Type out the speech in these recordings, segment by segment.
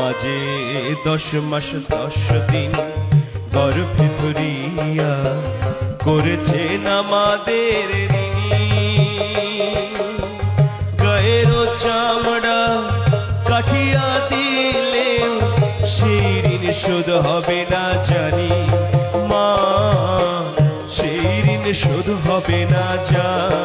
মাঝে দশ মাস, দশ দিন গর্ভে ধরিয়া করেছেন আমাদের গায়ের চামড়া কাটিয়া দিলে সেই ঋণ শোধ হবে না জানি মা সেই ঋণ শোধ হবে না জানি।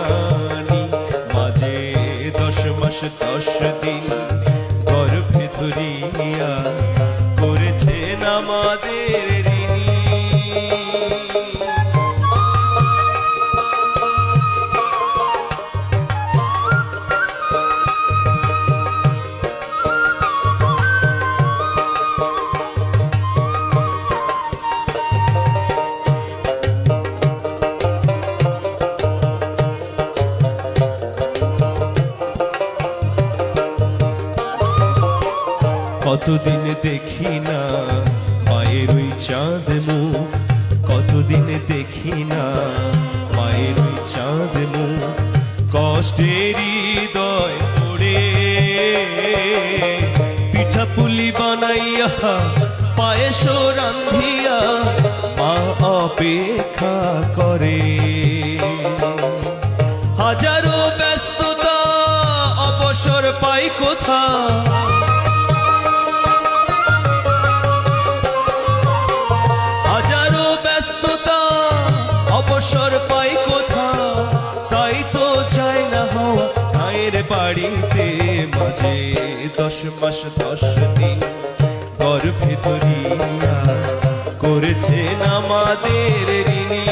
কতদিন দেখি না, মায়ের ওই চাঁদ মুখ, কতদিন দেখি না, মায়ের ওই চাঁদ মুখ, কষ্টের হৃদয় পড়ে পিঠা পুলি বানাইয়া, পায়েস রান্ধিয়া মা অপেক্ষা করে। হাজারো ব্যস্ততা, অবসর পাই কোথা? অবসর পাই কোথা তাই তো চাই না হওয়া। মায়ের বাড়িতে মাঝে দশ মাস, দশ দিন গর্ভে ধরিয়া করেছেন আমাদের ঋণী।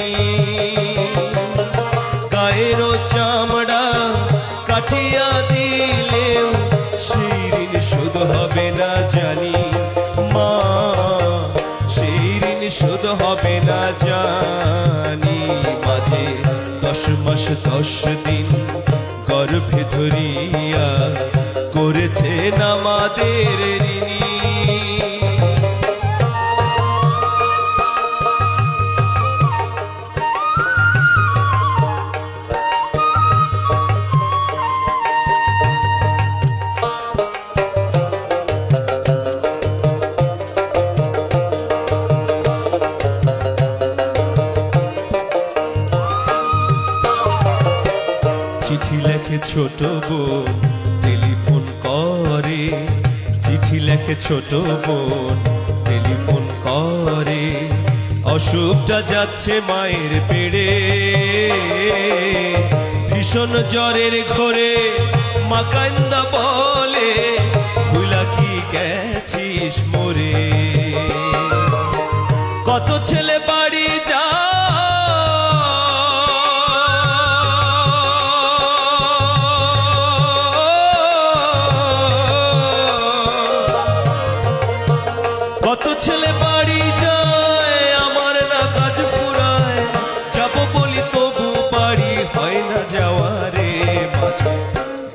গায়ের চামড়া কাটিয়া দিলেও সেই ঋণ শোধ হবে না জানি মা। সেই ঋণ শোধ হবে না জানি। মাস দশ দিন গর্ভে ধরিয়া করেছেন আমাদের চিঠি লেখে ছোট বোন টেলিফোন করে। চিঠি লেখে ছোট বোন, টেলিফোন করে। অসুখটা যাচ্ছে মায়ের পেড়ে। ভীষণ জ্বরের ঘরে মাকান্দা বলে ভুলা কি গেছিস মোরে? কত ছেলে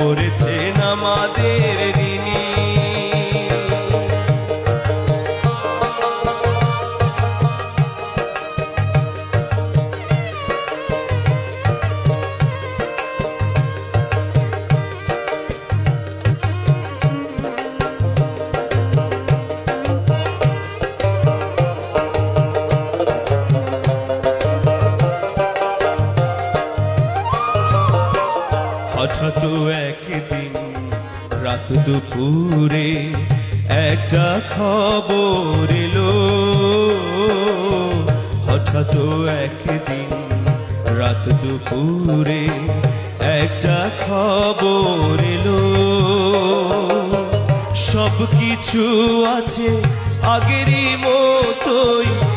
করেছেন আমাদের ঋণী দুপুরে একটা খবর এলো। হঠাৎ একদিন রাত দুপুরে একটা খবর এলো। সব কিছু আছে আগেরই মতোই।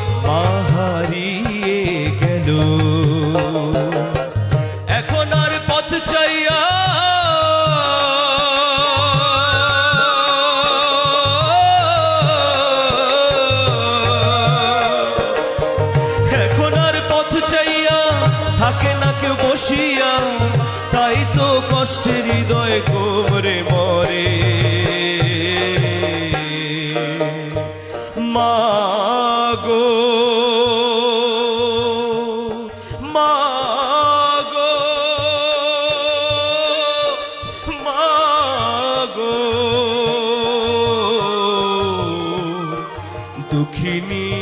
তো কষ্টের হৃদয় কোমরে মরে। মাগো মাগো মাগো দুঃখিনী